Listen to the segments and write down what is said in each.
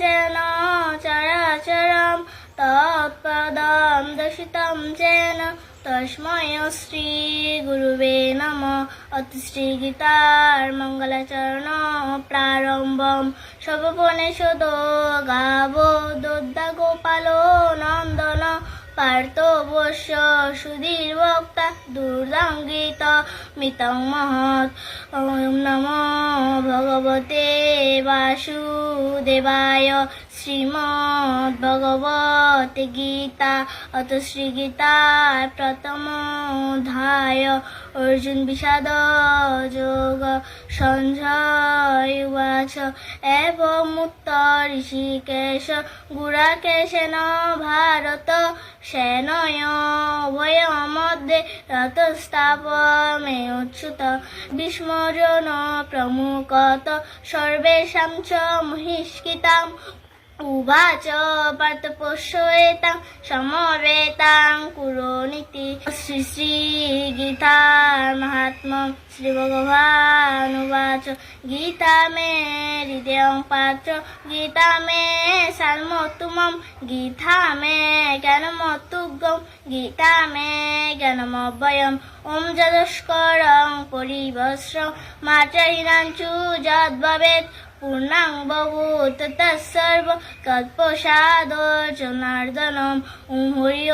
যেন চরাচরম, তৎপদম দর্শিতম যেন। তস্ময় শ্রী গুরুবে নম, অতি শ্রী গীতার মঙ্গলাচরণ প্রারম্ভম। সর্বপনেষদ গাব দোদ্দা গোপাল নন্দন, পার্থ বস্য সুধীর বক্তা দুর্দাঙ্গিত, মিতং মহৎ। ওম নম ভগবতে বাসুদেবায় শ্রীমদ্ ভগবতে গীতা, অত শ্রীগীতার প্রথম অধ্যায় অর্জুন বিষাদ যোগ সঞ্জয় উবাচ। এবং উত্তর ঋষিকেশ মধ্যে রথস্থাপমে উচ্যুত বিস্মরণ প্রমুখত সর্বেশাম চ মহিষ্কিতাম উবাচ পার্থপোষ্যেতাং সমবেতাং কুরুনীতি শ্রী গীতার মাহাত্ম্যম শ্রী ভগবান উবাচ গীতা মে হৃদয়ং পাত্র, গীতা মে সালমোত্তমম গীতা মে জ্ঞানমতুগ্গম গীতা মে জ্ঞানমভয়ম ওম যদস্করং পরিবস্র মাত্রাহীনাঞ্চু যদ্ভবেৎ, পূর্ণাং ভবুত তৎসর্ব কল্পসাদ জনার্দনম ওম। হরি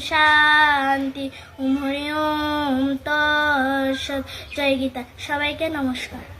শান্তি। ওম হরি ওম তৎসৎ। জয় গীতা। সবাইকে নমস্কার।